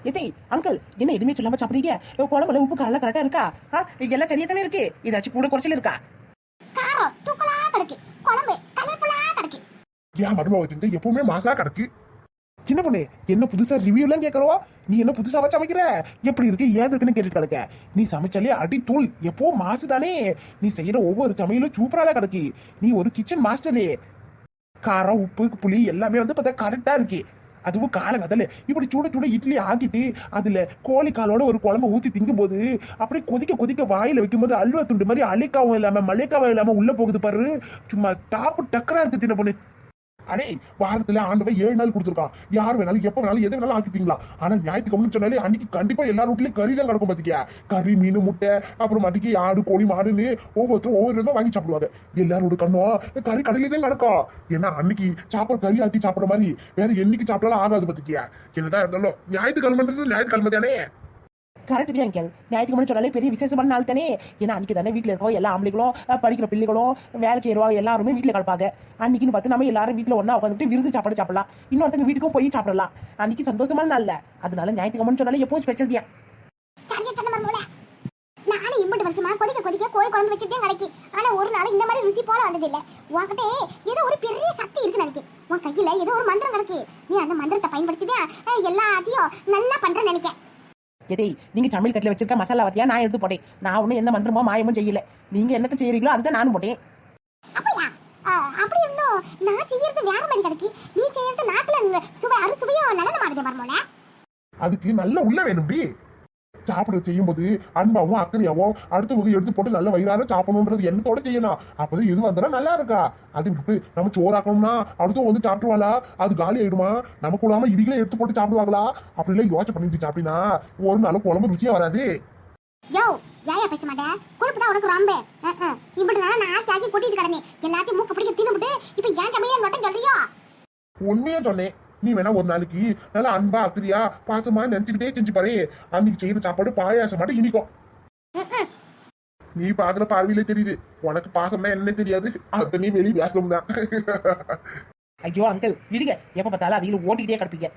எத்தை அங்கிள் என்ன எதுவுமே சொல்லாம சாப்பிடுறீங்க? குழம்புல உப்பு காரம் கரெக்டா இருக்கா? ஆ, எல்லாம் சரியா தானே இருக்கு? ஏதாச்சும் கூட குறைச்சல் இருக்கா? காரம் தூக்கலா கிடக்கு. குழம்பு கலர்ஃபுல்லா கிடக்கு. ஏன் மருமக வச்சிருந்து எப்பவுமே மாசா கிடக்கு? சின்ன பொண்ணு என்ன புதுசா ரிவ்யூ எல்லாம் கேக்குறோம் நீ என்ன புதுசாவா சமைக்கிற எப்படி இருக்கு? ஏது இருக்குன்னு கேட்டுட்டு கிடக்க. நீ சமைச்சாலே அடி தூள் எப்போ மாசு தானே? நீ செய்யற ஒவ்வொரு சமையலும் சூப்பரால கிடக்கு. நீ ஒரு கிச்சன் மாஸ்டரே காரம் உப்பு புளி எல்லாமே வந்து பார்த்தா கரெக்டா இருக்கு. அதுவும் காலங்கதல இப்படி சுட சுட இட்லி ஆக்கிட்டு அதுல கோழிக்காலோட ஒரு குழம்பு ஊற்றி திங்கும்போது அப்படியே கொதிக்க கொதிக்க வாயில் வைக்கும்போது அல்வா துண்டு மாதிரி அலைக்காவும் இல்லாமல் மலைக்காவும் இல்லாமல் உள்ளே போகுது பாரு. சும்மா டாப்பு டக்கரா இருக்கு சின்ன பொண்ணு. அடே வாரத்துல ஆண்டவன் ஏழு நாள் கொடுத்துருக்கான் யார் வேணாலும் எப்ப வேணாலும் எது வேணாலும் ஆக்கிப்பீங்களா? ஆனா ஞாயிற்றுக்கிழமை சொன்னாலே அன்னைக்கு கண்டிப்பா எல்லா வீட்லயும் கறி தான் கிடக்கும் பாத்திக்கியா கறி மீன் முட்டை அப்புறம் மட்டிக்கு ஆடு கோழி மாடுன்னு ஒவ்வொருத்தரும் ஒவ்வொரு விதம் வாங்கி சாப்பிடுவாங்க. எல்லாரோட கண்ணும் கறி கடையில தான் கிடக்கும். ஏன்னா அன்னைக்கு சாப்பிட கறி ஆக்கி சாப்பிடுற மாதிரி வேற என்னைக்கு சாப்பிட்டாலும் ஆகாது பாத்திக்கியா என்னதான் இருந்தாலும் ஞாயிற்றுக்கிழமைன்றது ஞாயிற்றுக்கிழமை தானே? கரெக்ட் தான் அங்கிள் ஞாயிற்றுக்கிழமை சொன்னாலே பெரிய விசேஷமான நாள் தானே. ஏன்னா அன்னைக்கு தானே வீட்டில் இருக்கோம். எல்லா ஆம்பளைகளும் படிக்கிற பிள்ளைகளும் வேலை செய்யறவங்க எல்லாருமே வீட்டில் கிடப்பாங்க அன்னைக்குன்னு பார்த்து நம்ம எல்லாரும் வீட்டில் ஒண்ணா உட்காந்துட்டு விருது சாப்பாடு சாப்பிடலாம். இன்னொருத்தங்க வீட்டுக்கும் போய் சாப்பிடலாம். அன்னைக்கு சந்தோஷமான நாள்ல அதனால ஞாயிற்றுக்கிழமை சொன்னாலே எப்பவும் ஸ்பெஷல் தான். சரியா நானும் இம்பட்டு வருஷமா கொதிக்க கொதிக்க கோழி குழம்பு வச்சுட்டே கிடைக்கி ஆனா ஒரு நாள் இந்த மாதிரி ருசி போல வந்தது இல்ல. உன்கிட்ட ஏதோ ஒரு பெரிய சக்தி இருக்கு நினைக்கு உன் கையில ஏதோ ஒரு மந்திரம் கிடக்கு. நீ அந்த மந்திரத்தை பயன்படுத்திதான் எல்லாத்தையும் நல்லா பண்றேன்னு நினைக்க எதை நீங்க சமையல் கட்டில வச்சிருக்க மசாலா வத்தியா? நான் எடுத்து போட்டேன். நான் ஒன்றும் எந்த மந்திரமோ மாயமும் செய்யல. நீங்க என்னத்த செய்யறீங்களோ அதுதான் நானும் போட்டேன். அப்படி இருந்தோம். நான் செய்யறது வேற மாதிரி கிடக்கு. நீ செய்யறது நாக்குல சுவை அறுசுவையோ நடனம் ஆடுதே மருமகளே அதுக்கு நல்ல உள்ள வேணும்டி சாப்பிட செய்யும்போது அன்பாவும் அக்கறையாவும் அடுத்தவங்க எடுத்து போட்டு நல்ல வயிறார சாப்பிடணுன்றது எண்ணத்தோட செய்யணும். அப்பதான் எது வந்தாலும் நல்லா இருக்கா? அது விட்டு நம்ம சோறாக்கணும்னா அடுத்தவங்க வந்து சாப்பிடுவாளா அது காலி ஆயிடுமா? நமக்கு விடாம இடிகளே எடுத்து போட்டு சாப்பிடுவாங்களா? அப்படி எல்லாம் யோசனை பண்ணிட்டு சாப்பிட்டீங்கன்னா ஒரு நாள் குழம்பு ருச்சியா வராது. யோ ஏயா பேச மாட்டேன் கொழுப்பு தான் உனக்கு ரொம்ப. இப்படி நான் ஆக்கி ஆக்கி கொட்டிட்டு கிடந்தேன். எல்லாத்தையும் மூக்க பிடிக்க தின்னுபிட்டு இப்ப ஏன் சமையல் மட்டும் சொல்றியோ? உண்மையா சொன்னேன். நீ வேணா ஒரு நாளைக்கு நல்லா அன்பா அக்கறியா பாசமா நினைச்சுக்கிட்டே செஞ்சு பாரு. அன்னைக்கு செய்யற சாப்பாடு பாயாசம் மட்டும் இனிக்கும். நீ பாக்குற பார்வையிலே தெரியுது. உனக்கு பாசம்னா என்ன தெரியாது. அது நீ வெளி வேஷம் தான் ஐயோ அங்கிள் விடுங்க. எப்ப பார்த்தாலும் அவங்க ஓட்டிக்கிட்டே கிடப்பீங்க.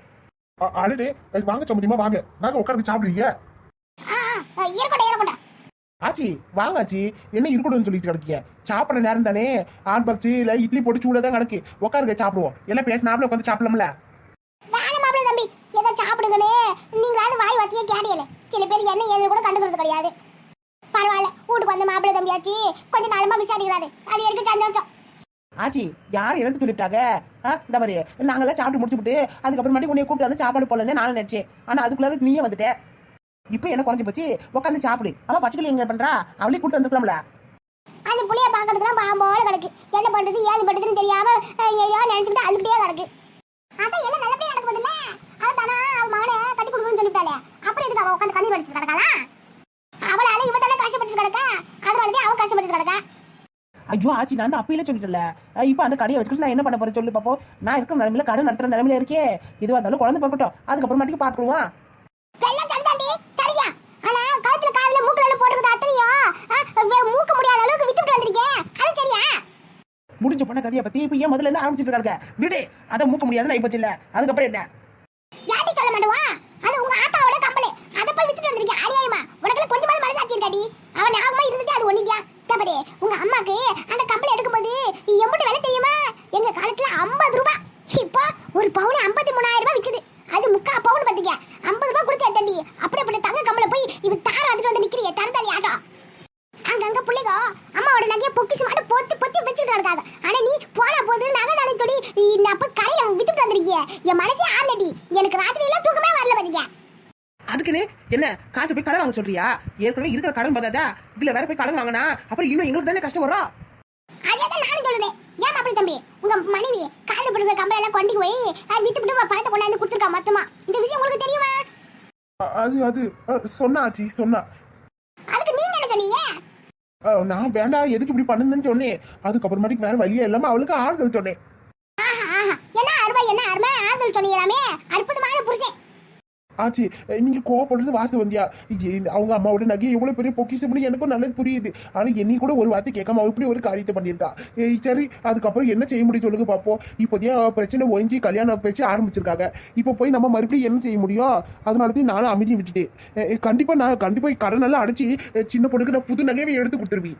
அடடே வாங்க சம்மதியமா வாங்க. நாங்க உட்காந்து சாப்பிடுறீங்க? ஆச்சி வாங்க ஆச்சி. என்ன இருக்கணும்னு சொல்லிட்டு கிடக்கீங்க? சாப்பிட நேரம் தானே. ஆன் பாக்ஸ் இல்ல இட்லி போட்டு சூட தான் கிடக்கு. உட்காருங்க சாப்பிடுவோம். எல்லாம் பேசினாப்ல உட்காந்து சாப்பிடலாம்ல வேணாம் மாப்பிள தம்பி ஏதோ சாப்பிடுங்கன்னு நீங்களாவது வாய் வாத்தியே கேடியல சில பேர் என்ன ஏது கூட கண்டுக்கிறது கிடையாது. பரவாயில்ல வீட்டுக்கு வந்து மாப்பிள தம்பியாச்சு கொஞ்சம் நாளமா விசாரிக்கிறாரு. அது வரைக்கும் சந்தோஷம். ஆச்சி யார் எனக்கு சொல்லிட்டாங்க ஆ, இந்த மாதிரி நாங்கெல்லாம் சாப்பிட்டு முடிச்சுட்டு அதுக்கப்புறமாட்டி உன்னை கூப்பிட்டு வந்து சாப்பாடு போல நானும் நினைச்சேன். ஆனா அதுக்குள்ளார நீயே வந்துட்ட. இப்போ என்ன குறைஞ்சு போச்சு? உட்காந்து சாப்பிடு. ஆமா பச்சைக்கிளி எங்க பண்றா? அவளே கூப்பிட்டு வந்துக்கலாம்ல. அந்த புள்ளைய பார்க்கறதுக்கு தான் பாம்போல கிடக்கு. என்ன பண்றது ஏது பண்றதுன்னு தெரியாம ஏதோ நினைச்சுக்கிட்டு அழுக்கிட்டே கிடக்கு அதான் எல்லாம் நல்லபடியா நடக்குது இல்ல அதானா அவன் மகனை கட்டி கொடுக்கணும்னு சொல்லிட்டாளே அப்புறம் எதுக்கு அவ உட்காந்து கண்ணீர் வடிச்சு கிடக்காளா அவளால இவ தானே கஷ்டப்பட்டு கிடக்கா அதனாலதான் அவன் கஷ்டப்பட்டு கிடக்கா ஐயோ ஆச்சி நான் அப்பயில சொல்லிட்டல இப்போ அந்த கடையை வச்சுக்கிட்டு நான் என்ன பண்ண போறேன் சொல்லு பாப்போம். நான் இருக்கிற நிலைமையில கடை நடத்துற நிலைமையில இருக்கே. எதுவா இருந்தாலும் குழந்தை பார்க்கட்டும் அதுக்கப்புறமாட்டிக்கு சரியா? முடிஞ்ச பொண்ண கதையை பத்தி இப்போ ஏன் முதல்ல இருந்து ஆரம்பிச்சிட்டு இருக்காங்க விடு அதை மூக்க முடியாதுன்னு ஆயிப்போச்சு இல்ல. அதுக்கப்புறம் என்ன? யாட்டி சொல்ல மாட்டுவா? அது உங்க ஆத்தாவோட கம்பளை. அத போய் வித்துட்டு வந்திருக்கேன் ஆடியாயமா உனக்கு கொஞ்சமாவது மனசாட்சி இருக்காடி. அவன் ஞாபகமா இருந்துட்டு அது ஒண்ணுதான் தப்பரே உங்க அம்மாக்கு அந்த கம்பளை எடுக்கும்போது எம்பிட்டு விலை தெரியுமா? எங்க காலத்துல ஐம்பது ரூபாய் இப்போ ஒரு பவுன் ஐம்பத்தி மூணாயிரம் ரூபாய் விற்குது அது முக்கா பவுன் பாத்தீங்க ஐம்பது ரூபாய் கொடுத்து தண்டி அப்படி அப்படி தங்க கம்பளை போய் இவ தார வந்துட்டு வந்து நிக்கிறிய தரதாலி ஆட்டம் அங்கங்க பிள்ளைங்க அம்மாவோட நகைய பொக்கிச்சு மாட்டு பொத்து பொத்தி வச்சுட்டு இருக்காங்க ஆனா நீ போனா போது நகை நாளை சொல்லி நான் போய் கடையில வித்துட்டு வந்திருக்கிய. என் மனசே ஆறலடி. எனக்கு ராத்திரி எல்லாம் தூக்கமே வரல பாத்தீங்க அதுக்குன்னு என்ன காசு போய் கடன் வாங்க சொல்றியா? ஏற்கனவே இருக்கிற கடன் பார்த்தாதா இதுல வேற போய் கடன் வாங்கினா அப்புறம் இன்னும் எங்களுக்கு தானே கஷ்டம் வரும்? அதே தான் நானும் சொல்லுதேன் ஏன் அப்படி தம்பி? உங்க மனைவி காலில் போட்டுக்கிற கம்பளை எல்லாம் கொண்டு போய் வித்து விட்டு பணத்தை கொண்டாந்து கொடுத்துருக்கா மொத்தமா? இந்த விஷயம் உங்களுக்கு தெரியுமா? அது அது சொன்னா ஆச்சி சொன்னா. அதுக்கு நீங்க என்ன சொன்னீங்க? நான் வேண்டாம் எதுக்கு இப்படி பண்ணுதுன்னு சொன்னேன். அதுக்கப்புறமாட்டிக்கு வேற வழியே இல்லாம அவளுக்கு ஆறுதல் சொன்னேன். ஆஹா ஆஹா. என்ன அருமை என்ன அருமை ஆறுதல் சொன்னீங்களாமே. அற்புதமான புருஷன். ஆச்சு நீங்க கோவப்படுறது வாசல் வந்தியா? அவங்க அம்மாவோட நகையை எவ்வளவு பெரிய பொக்கிஷம் பண்ணி எனக்கும் நல்லது புரியுது. ஆனா என்னையும் கூட ஒரு வார்த்தை கேட்காம அவ இப்படி ஒரு காரியத்தை பண்ணியிருக்கா ஏய், சரி அதுக்கப்புறம் என்ன செய்ய முடியும் சொல்லுங்க பாப்போம். இப்போதைய பிரச்சனை ஒழிஞ்சி கல்யாணம் பேச்சு ஆரம்பிச்சிருக்காங்க. இப்போ போய் நம்ம மறுபடியும் என்ன செய்ய முடியும்? அதனாலதான் நானும் அமைதி விட்டுட்டேன். கண்டிப்பா நான் கண்டிப்பா கடன் எல்லாம் அடைச்சி சின்ன பொண்ணுக்கு நான் புது நகையை எடுத்து கொடுத்துருவேன்.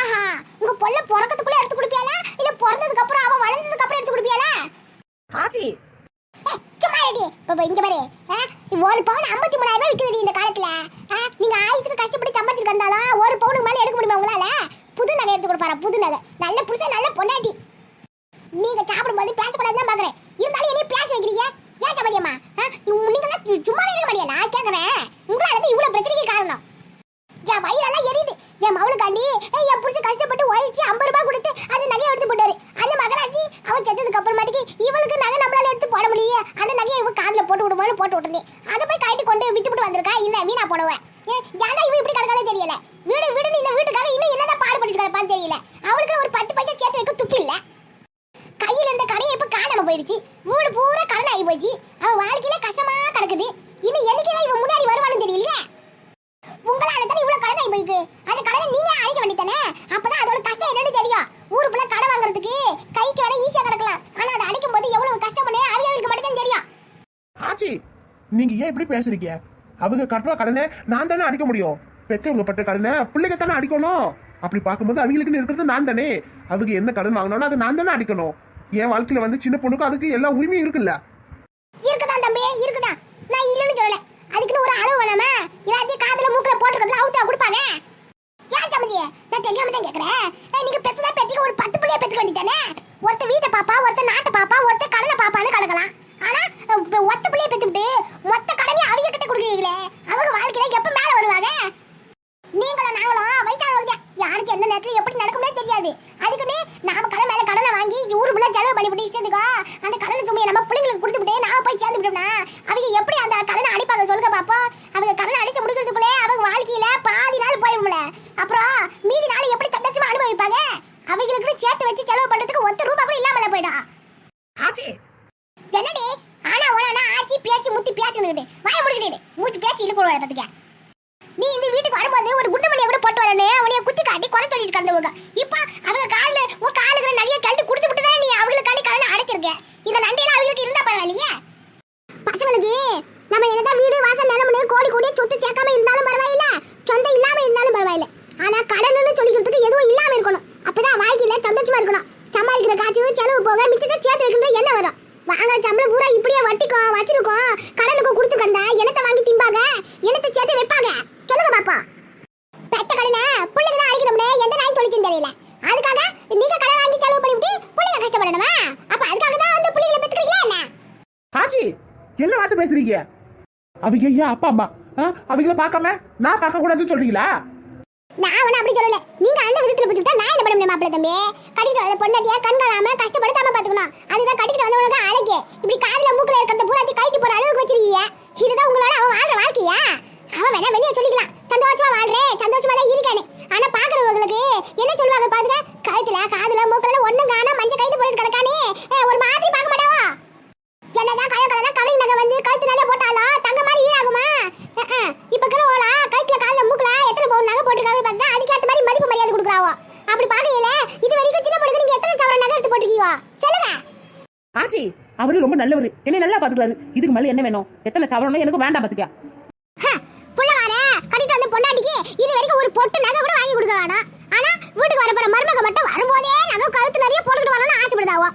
ஆஹா உங்க பொண்ணு பிறக்கத்துக்குள்ள எடுத்து கொடுப்பியாளா? இல்ல பிறந்ததுக்கு அப்புறம் அவ வளர்ந்ததுக்கு அப்புறம் எடுத்து கொடுப்பியாளா? ஆச்சி சும்மா ரெடி பாபா இங்க பாரு. ஆ, ஒரு பவுன் ஐம்பத்தி மூணாயிரம் ரூபாய் விக்குதுடி இந்த காலத்துல. ஆ, நீங்க ஆயுசுக்கு கஷ்டப்பட்டு சம்பாதிச்சிட்டு வந்தாலும் ஒரு பவுனுக்கு மேல எடுக்க முடியுமா உங்களால? புது நகை எடுத்து கொடுப்பாரு புது நகை. நல்ல புருஷன் நல்ல பொண்டாட்டி. நீங்க சாப்பிடும்போது பேசக்கூடாதுன்னு தான் பாக்குறேன். இருந்தாலும் என்னைய பேச வைக்கிறீங்க? ஏன் சம்மதியம்மா நீங்களாம் சு- சும்மாவே இருக்க மாட்டியா? நான் கேட்குறேன் உங்களால தான் இவ்வளவு பிரச்சனைக்கு காரணம். என் வயிறெல்லாம் எரியுது. என் மவளுக்காண்டி என் புருஷன் கஷ்டப்பட்டு உழைச்சி ஐம்பது ரூபாய் கொடுத்து அந்த நகையை எடுத்து போட்டாரு. அந்த மகராசி அவன் செத்ததுக்கு அப்புறமாட்டிக்கு இவளுக்கு நகை நம்மளால எடுத்து போட முடியல. அந்த நகையை இவன் காதுல போட்டு விடுவான்னு போட்டு விட்டுருந்தேன் அதை போய் கட்டி கொண்டு வித்துட்டு வந்திருக்கா? இந்த வீணா போடுவேன் ஏன் இவன் இப்படி கிடக்கானே தெரியல? வீடு வீடு இந்த வீட்டுக்காக இன்னும் என்னதான் பாடுபட்டு கிடப்பான்னு தெரியல. அவளுக்கு ஒரு பத்து பைசா சேர்த்து வைக்க துப்பு இல்ல. கையில இருந்த கடையை இப்ப காணாம போயிடுச்சு. வீடு பூரா கடன் ஆகி போச்சு. அவன் வாழ்க்கையில கஷ்டமா கிடக்குது. இன்னும் என்னைக்கு இவன் முன்னாடி வருவான்னு தெரியலையே உங்களால தான் இவ்வளவு கடன் ஆகி போயிருக்கு அந்த கடனை நீங்க அடைக்க வேண்டியதானே அப்பதான் அதோட கஷ்டம் என்னன்னு தெரியும் வாங்குறதுக்கு கைக்கு வேணா ஈஸியா கிடக்கலாம். ஆனா அதை அடைக்கும் போது எவ்வளவு கஷ்டப்படு அவியவங்களுக்கு மட்டும் தான் தெரியும். ஆச்சி நீங்க ஏன் இப்படி பேசுறீங்க? அவங்க கட்டுற கடனை நான் தானே அடிக்க முடியும். பெற்றவங்க பட்ட கடனை பிள்ளைங்க தானே அடிக்கணும். அப்படி பார்க்கும்போது அவங்களுக்குன்னு இருக்கிறது நான் தானே. அவங்க என்ன கடன் வாங்கினோம்னா அதை நான் தானே அடிக்கணும். என் வாழ்க்கையில வந்து சின்ன பொண்ணுக்கு அதுக்கு எல்லா உரிமையும் இருக்குல்ல? இருக்குதான் தம்பி? இருக்குதான் நான் இல்லைன்னு சொல்லல. அதுக்குன்னு ஒரு அளவு வேணாமா? எல்லாத்தையும் காதுல மூக்குல போட்டுக்கிறதுல அவுத்தா கொடுப்பாங்க. ஏன் சம்மதியே நான் தெரியாம தான் கேக்குறேன். ஏய், நீங்க பெத்ததா பெத்திக்க ஒரு பத்து பிள்ளைய பெத்துக்க வேண்டியதானே? ஒருத்த வீட்டை பாப்பா ஒருத்த நாட்டை பாப்பா ஒருத்த கடனை பாப்பான்னு கலக்கலாம். ஆனா ஒத்த பிள்ளைய பெத்துக்கிட்டு மொத்த கடனையும் அவங்க கிட்ட கொடுக்குறீங்களே? அவங்க வாழ்க்கையில எப்ப மேல வருவாங்க? நீங்களும் நாங்களும் வயசானவங்க யாருக்கு எந்த நேரத்துல எப்படி நடக்கும்னே தெரியாது. அதுக்குன்னு நாம கடன் மேல கடனை வாங்கி ஊரு ஃபுல்லா செலவு பண்ணிவிட்டு இஷ்டத்துக்கோ அந்த கடனை சுமையை நம்ம பிள்ளைங்களுக்கு கொடுத்துட்டு நாம போய் சேர்ந்து விட்டோம்னா அவங்க எப்படி அந்த கடனை அடிப்பாங்க சொல்லுங்க பாப்போம். அவங்க கடனை அடிச்சு முடிக்கிறதுக்குள்ளே அவங்க வாழ்க்கையில பாதி நாள் போயிடும்ல. அப்புறம் மீதி நாள் எப்படி சந்தோஷமா அனுபவிப்பாங்க? அவங்களுக்கு சேர்த்து வச்சு செலவு பண்றதுக்கு ஒத்த ரூபா கூட இல்லாமல போயிடும். ஆச்சி. என்னடி? ஆனா ஓனா ஆச்சி பேச்சு முத்தி பேச்சுன்னு வாய முடிக்கிட்டு மூச்சு பேச்சு இழுக்க பார்த்துக்க. நீ இந்த வீட்டுக்கு வரும்போது ஒரு குண்டு மணியை கூட போட்டு வரனே அவனைய குத்தி காட்டி குறை சொல்லிட்டு கிடந்தவங்க. இப்ப அவங்க காலில் உன் காலுக்கு நிறைய கழட்டி குடுத்து விட்டு தான் நீ அவங்களுக்காண்டி கடனை அடைச்சிருக்க இந்த நண்டியெல்லாம் அவங்களுக்கு இருந்தா பரவாயில்லையே பசங்களுக்கு நம்ம என்னதான் வீடு வாசல் நிலமுன்னு கோடி கோடி சொத்து சேர்க்காம இருந்தாலும் பரவாயில்ல சொந்தம் இல்லாம இருந்தாலும் பரவாயில்ல ஆனா கடன்னு சொல்லிக்கிறதுக்கு எதுவும் இல்லாம இருக்கணும் அப்பதான் வாழ்க்கையில சந்தோஷமா இருக்கணும் சமாளிக்கிற காசு செலவு போக மிச்சத்தை சேர்த்து வைக்கின்ற என்ன வரும் வாங்குற சம்பளம் பூரா இப்படியே வட்டிக்கும் வச்சிருக்கோம் கடனுக்கும் கொடுத்து கண்டா என்னத்தை வாங்கி திம்பாங்க என்னத்தை சேர்த்து வைப்பாங்க சொல்லுங்க பாப்பா பெத்த கடனை பிள்ளைங்க தான் அடிக்கணும்னு எந்த நாய் தொழிச்சும் தெரியல அதுக்காக நீங்க கடன் வாங்கி செலவு பண்ணிவிட்டு பிள்ளைங்க கஷ்டப்படணுமா? அப்ப அதுக்காக தான் அந்த பிள்ளைங்களை பெத்துக்கிறீங்களா என்ன? ஆச்சி என்ன வார்த்தை பேசுறீங்க? அவங்க ஏன் அப்பா அம்மா? அவங்கள பார்க்காம நான் பார்க்க கூடாதுன்னு சொல்றீங்களா? நான் ஒன்றும் அப்படி சொல்லல. நீங்க அந்த விதத்துல புரிஞ்சுக்கிட்டா நான் என்ன பண்ணணும் மாப்பிள்ள தம்பி? கட்டிட்டு வந்த பொண்டாட்டியா கண்காணாம கஷ்டப்படுத்தாம பாத்துக்கணும் அதுதான் கட்டிட்டு வந்தவனுக்கு அழகு. இப்படி காதுல மூக்குல இருக்கிறத பூராத்தி கைட்டு போற அளவுக்கு வச்சிருக்கீங்க. இதுதான் உங்களோட அவன் வாழ்ற வாழ்க்கையா அவன் வேணா வெளியே சொல்லிக்கலாம் சந்தோஷமா வாழ்றேன் சந்தோஷமா தான் இருக்கானே ஆனா பாக்குறவங்களுக்கு என்ன சொல்லுவாங்க பாருங்க கழுத்துல காதுல மூக்குல ஒண்ணும் காணா மஞ்ச கைது போட்டு கிடக்கானே ஏ, ஒரு மாதிரி பார்க்க மாட்டாவா என்னதான் கலர் கலரா கவரி நகை வந்து கழுத்து நகை போட்டாலும் தங்க மாதிரி ஈடாகுமா அஹ், அஹ். இப்ப இருக்கிறவங்களா கழுத்துல கால்ல மூக்குல எத்தனை பவுன் நகை போட்டுருக்காங்க பார்த்தா அதுக்கேத்த மாதிரி மதிப்பு மரியாதை கொடுக்குறாவோ அப்படி பாக்கையில இது வரைக்கும் சின்ன பொண்ணுக்கு நீங்க எத்தனை சவரன் நகை எடுத்து போட்டுருக்கீங்க சொல்லுங்க ஆச்சி அவரு ரொம்ப நல்லவர் என்னை இதுக்கு மேல என்ன வேணும்? எத்தனை சவரணும் எனக்கு வேண்டாம் பாத்துக்கியா கட்டிட்டு வந்த பொண்டாட்டிக்கு இது வரைக்கும் ஒரு பொட்டு நகை கூட வாங்கி கொடுக்க வேணாம் ஆனா வீட்டுக்கு வர போற மருமக மட்டும் வரும்போதே நகை கழுத்து நிறைய போட்டுக்கிட்டு வரணும்னு ஆசைப்படுதாவோ.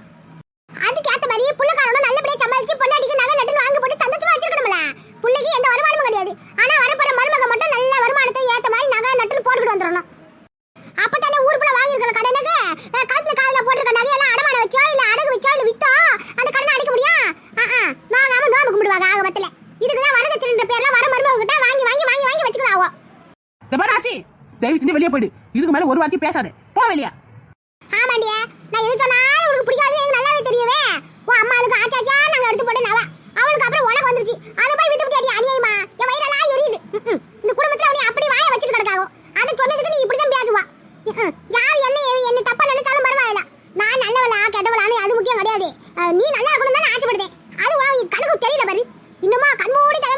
மாதிரி புள்ளக்காரனும் நல்லபடியா சமாளிச்சு பொண்டாட்டிக்கு நகை நட்டு வாங்கி போட்டு சந்தோஷமா வச்சிருக்கணும்ல. புள்ளைக்கு எந்த வருமானமும் கிடையாது. ஆனா வரப்போற மருமக மட்டும் நல்ல வருமானத்தை ஏத்த மாதிரி நகை நட்டு போட்டுக்கிட்டு வந்துடணும். அப்பதானே ஊருக்குள்ள வாங்கியிருக்கிற கடனுக்கு கழுத்துல காதுல போட்டிருக்க நகையெல்லாம் அடமான வச்சோ இல்ல அடகு வச்சோ இல்ல வித்தோ அந்த கடனை அடைக்க முடியும் வாங்காம நோம்பு கும்பிடுவாங்க ஆக பத்தில இதுக்குதான் வரதட்சணைன்ற பேர்ல வர மருமக கிட்ட வாங்கி வாங்கி வாங்கி வாங்கி வச்சுக்கிறாவோ இந்த பாரு ஆச்சி தயவு செஞ்சு வெளியே போயிடு. இதுக்கு மேல ஒரு வார்த்தை பேசாத. போ வெளியா. ஆமாண்டியா நான் எது சொன்னாலும் உனக்கு பிடிக்காது எனக்கு நல்லாவே தெரியுமே. உன் அம்மாவுக்கு ஆச்சாச்சா நாங்க எடுத்து போட்டு நவ. அவளுக்கு அப்புறம் உனக்கு வந்துருச்சு. அதை போய் வித்து விட்டியாடி அநியாயமா என் வயிறெல்லாம் எரியுது. இந்த குடும்பத்துல அவனை அப்படி வாய வச்சுட்டு கிடக்காகும் அதை சொன்னதுக்கு நீ இப்படிதான் பேசுவா. யார் என்ன என்ன தப்பா நினைச்சாலும் பரவாயில்ல. நான் நல்லவளா கெட்டவளான்னு அது முக்கியம் கிடையாது. நீ நல்லா இருக்கணும் தான் ஆசைப்படுதேன் அது உன் கணக்கு தெரியல பாரு இன்னுமா கண்மூடி தலை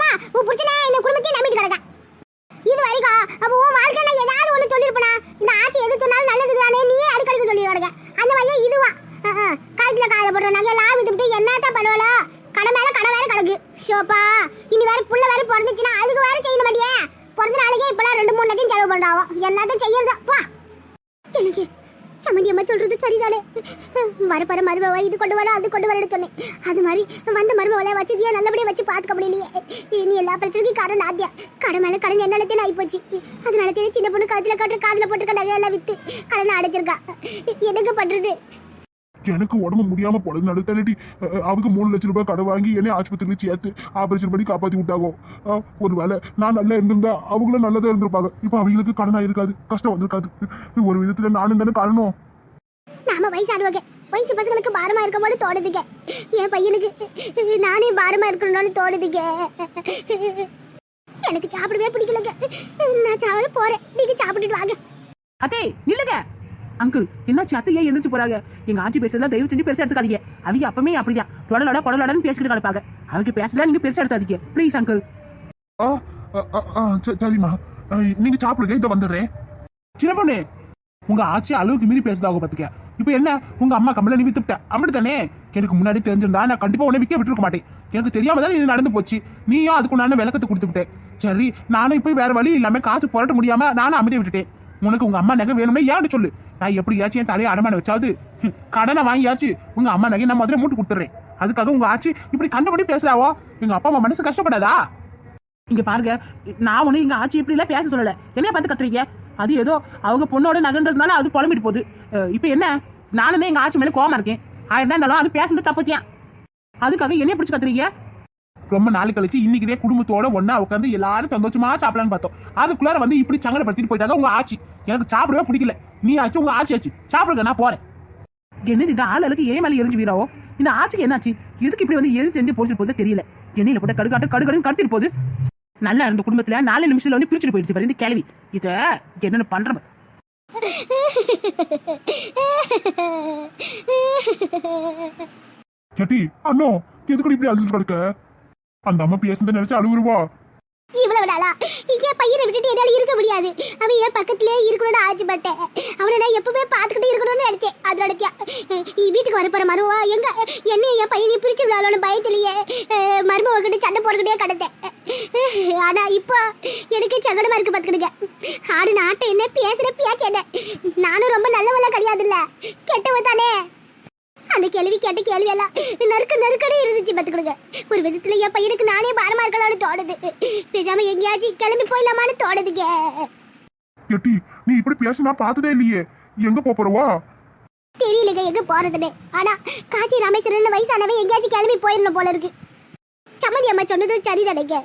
ஷோப்பா இனி வேற புள்ள வேற பிறந்துச்சுன்னா அதுக்கு வேற செய்யணும் மாட்டியே பிறந்த நாளைக்கே இப்பெல்லாம் ரெண்டு மூணு லட்சம் செலவு பண்றாவோ என்னதான் செய்யறதா வா எனக்கு சமந்தி அம்மா சொல்றது சரிதானே? வரப்பற மருமவா இது கொண்டு வர அது கொண்டு வரன்னு சொன்னேன். அது மாதிரி வந்த மருமவளை வச்சதியா நல்லபடியா வச்சு பார்த்துக்க முடியலையே. நீ எல்லா பிரச்சனைக்கும் காரணம் நாத்தியா. கடை மேல கடன் என்னாலத்தே ஆகி போச்சு அதனால தேடி சின்ன பொண்ணு காதுல கட்டுற காதுல போட்டுருக்க நகையெல்லாம் வித்து கடனை அடைச்சிருக்கா. என்னங்க பண்றது? எனக்கு உடம்பு முடியாம போனது நடுத்தலடி அவங்க மூணு லட்சம் ரூபாய் கடை வாங்கி என்னை ஆஸ்பத்திரியில சேர்த்து ஆபரேஷன் பண்ணி காப்பாத்தி விட்டாங்க. அஹ், ஒருவேளை நான் நல்லா இருந்திருந்தா அவங்களும் நல்லதா இருந்திருப்பாங்க. இப்போ அவங்களுக்கு கடனா இருக்காது கஷ்டம் வந்திருக்காது. ஒரு விதத்துல நானும் தானே காரணம். நாம வயசானவங்க வயசு பசங்களுக்கு பாரமா இருக்க மாதிரி தோணுதுங்க. என் பையனுக்கு நானே பாரமா இருக்கணும்னு தோணுதுங்க. எனக்கு சாப்பிடவே பிடிக்கலங்க. நான் சாப்பிட போறேன். நீங்க சாப்பிட்டுட்டு வாங்க. அத்தே நில்லுங்க. அங்கிள் என்னாச்சு? அத்தை ஏன் எந்திரிச்சு போறாங்க. எங்க ஆட்சி பேசுறதா தயவு செஞ்சு பெருசா எடுத்துக்காதீங்க. அவங்க அப்பமே அப்படிதான். தொடலோட குடலோடன்னு பேசிக்கிட்டு கிடப்பாங்க. அவங்க பேசலாம் நீங்க பெருசா எடுத்தாதீங்க ப்ளீஸ் அங்கிள் சரிம்மா. நீங்க சாப்பிடுங்க இதை வந்துடுறேன். சின்ன பொண்ணு உங்க ஆட்சி அளவுக்கு மீறி பேசுதாங்க பாத்துக்க. இப்போ என்ன? உங்க அம்மா கம்பளை நீ வித்துட்ட அப்படி தானே எனக்கு முன்னாடி தெரிஞ்சிருந்தா நான் கண்டிப்பா உன்னை விற்க விட்டுருக்க மாட்டேன். எனக்கு தெரியாம தான் இது நடந்து போச்சு. நீயும் அதுக்குண்டான விளக்கத்தை கொடுத்து விட்டேன் சரி நானும் இப்போ வேற வழி இல்லாம காசு புரட்ட முடியாம நானும் அமைதி விட்டுட்டேன். உனக்கு உங்க அம்மா நகை வேணும்னா ஏன்னு சொல்லு? நான் எப்படியாச்சும் என் தலையை அடமான வச்சாவது கடனை வாங்கியாச்சு. உங்க அம்மா நகை நான் முதல்ல மூட்டு கொடுத்துறேன். அதுக்காக உங்க ஆச்சு இப்படி கண்டபடி பேசுறாவோ? எங்க அப்பா அம்மா மனசு கஷ்டப்படாதா? இங்க பாருங்க நான் ஒண்ணு எங்க ஆச்சு இப்படி எல்லாம் பேச சொல்லல. என்னைய பார்த்து கத்துறீங்க? அது ஏதோ அவங்க பொண்ணோட நகன்றதுனால அது புலம்பிட்டு போகுது. இப்போ என்ன? நானுமே எங்க ஆச்சு மேல கோவமா இருக்கேன். ஆயிரம் தான் இருந்தாலும் அது பேசுறது தப்புத்தியா அதுக்காக என்ன பிடிச்சி கத்துறீங்க? ரொம்ப நாள் கழிச்சு இன்னைக்குதே குடும்பத்தோட ஒன்னா உட்காந்து எல்லாரும் சந்தோஷமா சாப்பிடலாம்னு பார்த்தோம். அதுக்குள்ளார வந்து இப்படி சங்கடப்படுத்திட்டு போயிட்டாங்க உங்க ஆச்சு. எனக்கு சாப்பிடவே பிடிக்கல. நீ ஆச்சு உங்க ஆட்சி ஆச்சு சாப்பிடுங்க நான் போறேன். என்னது இந்த ஆளுக்கு ஏன் மேலே எரிஞ்சு வீராவோ? இந்த ஆட்சிக்கு என்னாச்சு? எதுக்கு இப்படி வந்து எரிஞ்சு செஞ்சு போச்சு போது தெரியல. எண்ணெயில போட்ட கடுகாட்டு கடுகடுன்னு கடத்திட்டு போகுது நல்லா இருந்த குடும்பத்துல நாலு நிமிஷத்துல வந்து பிரிச்சுட்டு போயிடுச்சு பாரு இந்த கேள்வி இத என்னன்னு பண்ற செட்டி அண்ணோ எதுக்கு இப்படி அழுது கிடக்க? அந்த அம்மா பேசுறத நினைச்சு அழுவுருவா இவ்வளவு நாளா? என் பையனை விட்டுட்டு என்னால இருக்க முடியாது. அவன் என் பக்கத்திலே இருக்கணும்னு ஆச்சுப்பட்டேன் அவனை நான் எப்பவுமே பார்த்துக்கிட்டு இருக்கணும்னு நினைச்சேன். அதோட வீட்டுக்கு வரப்போற மருவா எங்க என்ன என் பையனை பிரிச்சு விடாளோன்னு பயத்திலேயே மருமவ கிட்ட சண்டை போட்டுக்கிட்டே கிடந்தேன். ஆனா இப்போ எனக்கு சங்கடமா இருக்கு பார்த்துக்கிடுங்க. ஆடு நாட்டை என்ன பேசுற பேச்சு என்ன? நானும் ரொம்ப நல்லவெல்லாம் கிடையாதுல்ல. கெட்டவ தானே. அந்த கேள்வி கேட்ட கேள்வி எல்லாம் நறுக்க நறுக்கடே இருந்துச்சு பாத்துக்கிடுங்க ஒரு விதத்துல என் பையனுக்கு நானே பாரமா இருக்கலாம்னு தோணுது. பேசாம எங்கேயாச்சும் கிளம்பி போயிடலாமான்னு தோணுதுங்க. கேட்டி நீ இப்படி பேசி நான் பார்த்ததே இல்லையே. எங்க போறவா? தெரியலங்க எங்க போறதுன்னு. ஆனா காசி ராமேஸ்வரன் வயசானவன் எங்கேயாச்சும் கிளம்பி போயிடணும் போல இருக்கு. சம்மதி அம்மா சொன்னதும் சரிதானேங்க.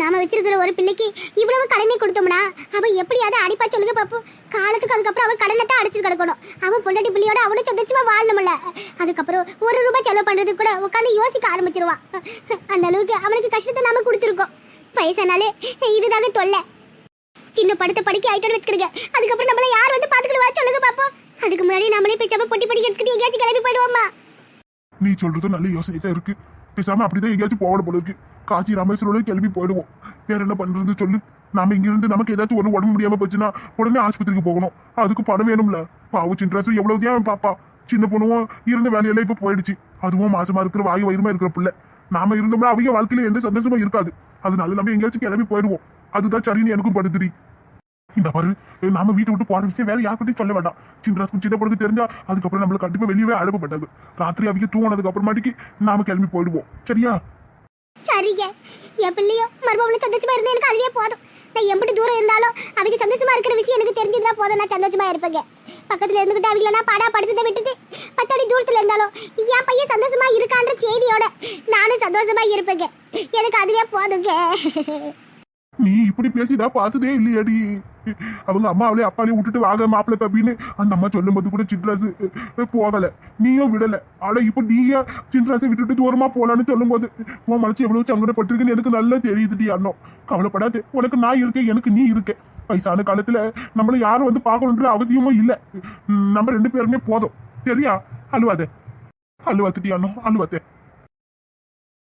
நாம வச்சிருக்கிற ஒரு பிள்ளைக்கு இவ்வளவு கடனை கொடுத்தோம்னா அவன் எப்படியாவது அடிப்பா சொல்லுங்க பாப்போம். காலத்துக்கு அதுக்கப்புறம் அவன் கடனை தான் அடிச்சு கிடக்கணும். அவன் பொண்டாட்டி பிள்ளையோட அவனும் சந்தோஷமா வாழணும்ல. அதுக்கப்புறம் ஒரு ரூபாய் செலவு பண்றதுக்கு கூட உட்காந்து யோசிக்க ஆரம்பிச்சிருவான் அந்த அளவுக்கு அவனுக்கு கஷ்டத்தை நாம கொடுத்துருக்கோம். வயசானாலே இதுதாங்க தொல்லை. சின்ன படுத்த படிக்க ஆயிட்டோன்னு வச்சுக்கிடுங்க. அதுக்கப்புறம் நம்மள யார் வந்து பாத்துக்கிடுவா சொல்லுங்க பாப்போம். அதுக்கு முன்னாடி நம்மளே பேச்சாம பொட்டி படிக்க எடுத்துக்கிட்டு எங்கேயாச்சும் கிளம்பி போயிடுவோமா. நீ சொல்றது நல்ல யோசனை தான் இருக்கு. பேசாம அப்படிதான் எங்கேயாச்சும் போகணும் போல இருக்கு. காசி ராமேஸ்வரோட கிளம்பி போயிடுவோம். வேற என்ன பண்றது சொல்லு. நாம இங்கிருந்து நமக்கு ஏதாச்சும் ஒண்ணு உடம்பு முடியாம போச்சுன்னா உடனே ஆஸ்பத்திரிக்கு போகணும். அதுக்கு பணம் வேணும்ல. பாவு சின்ராசு எவ்வளவு தான் பாப்பா. சின்ன பொண்ணுவும் இருந்த வேலையெல்லாம் இப்ப போயிடுச்சு. அதுவும் மாசமா இருக்கிற வாயு வயிறுமா இருக்கிற பிள்ளை. நாம இருந்தோம்னா அவங்க வாழ்க்கையில எந்த சந்தோஷமும் இருக்காது. அதனால நம்ம எங்கேயாச்சும் கிளம்பி போயிடுவோம். அதுதான் சரின்னு எனக்கும் படுத்துடி. இந்த பாரு நாம வீட்டை விட்டு போற விஷயம் வேற யார்கிட்டயும் சொல்ல வேண்டாம். சின்ராஸ்க்கு சின்ன பொழுது தெரிஞ்சா அதுக்கப்புறம் நம்மள கண்டிப்பா வெளியவே அனுப்பப்பட்டது ராத்திரி அவங்க தூங்கினதுக்கு அப்புறமாட்டிக்கு நாம கிளம்பி போயிடுவோம். சரியா? சரிங்க. என் பிள்ளையும் மருமகளும் சந்தோஷமா இருந்தா எனக்கு அதுவே போதும். நான் எம்பிட்டு தூரம் இருந்தாலும் அவங்க சந்தோஷமா இருக்கிற விஷயம் எனக்கு தெரிஞ்சதுனா போதும். நான் சந்தோஷமா இருப்பேங்க. பக்கத்துல இருந்துகிட்டு அவங்கள நான் பாடா படுத்ததை விட்டுட்டு பத்தடி தூரத்துல இருந்தாலும் என் பையன் சந்தோஷமா இருக்கான்ற செய்தியோட நானும் சந்தோஷமா இருப்பேங்க. எனக்கு அதுவே போதுங்க. நீ இப்படி பேசிதா பார்த்ததே இல்லையாடி. அவங்க அம்மாவிலே அப்பாலையும் விட்டுட்டு வாங்க மாப்பிள்ள தப்பின்னு அந்த அம்மா சொல்லும் போது கூட சின்ராசு போகல. நீயும் விடல. ஆனா இப்ப நீயே சின்ராசை விட்டுட்டு தூரமா போலான்னு சொல்லும் போது உன் மனசு எவ்வளவு சங்கடப்பட்டிருக்குன்னு எனக்கு நல்லா தெரியுதுடி அண்ணம் கவலைப்படாது. உனக்கு நான் இருக்கேன் எனக்கு நீ இருக்க. வயசான காலத்துல நம்மள யாரும் வந்து பார்க்கணுன்ற அவசியமும் இல்ல. நம்ம ரெண்டு பேருமே போதும். சரியா? அழுவாதே. அழுவாத்துட்டி அண்ணம் அழுவாத்தே